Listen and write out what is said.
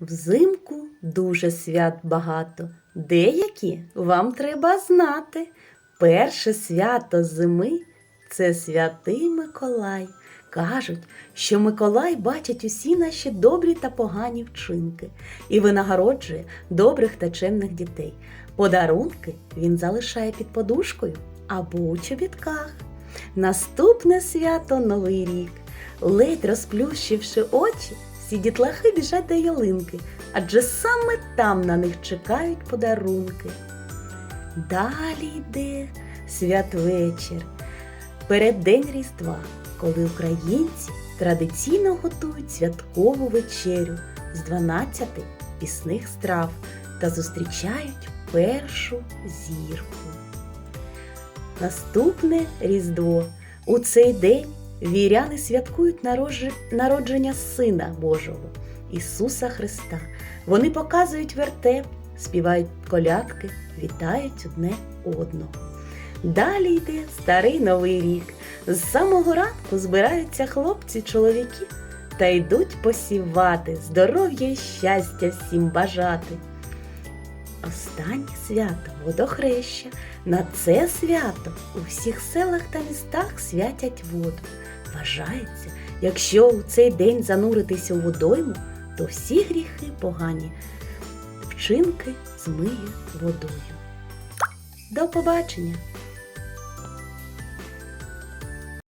Взимку дуже свят багато. Деякі вам треба знати. Перше свято зими це святий Миколай. Кажуть, що Миколай бачить усі наші добрі та погані вчинки і винагороджує добрих та чемних дітей. Подарунки він залишає під подушкою або у чобітках. Наступне свято Новий рік. Ледь розплющивши очі, всі дітлахи біжать до ялинки, адже саме там на них чекають подарунки. Далі йде святвечір, переддень Різдва, коли українці традиційно готують святкову вечерю з 12 пісних страв та зустрічають першу зірку. Наступне Різдво. У цей день віряни святкують народження Сина Божого, Ісуса Христа. Вони показують вертеп, співають колядки, вітають одне одного. Далі йде старий новий рік. З самого ранку збираються хлопці, чоловіки та йдуть посівати, здоров'я і щастя всім бажати. Останнє свято водохреща. На це свято у всіх селах та містах святять воду. Вважається, якщо у цей день зануритися у водойму, то всі гріхи погані вчинки змиє водою. До побачення!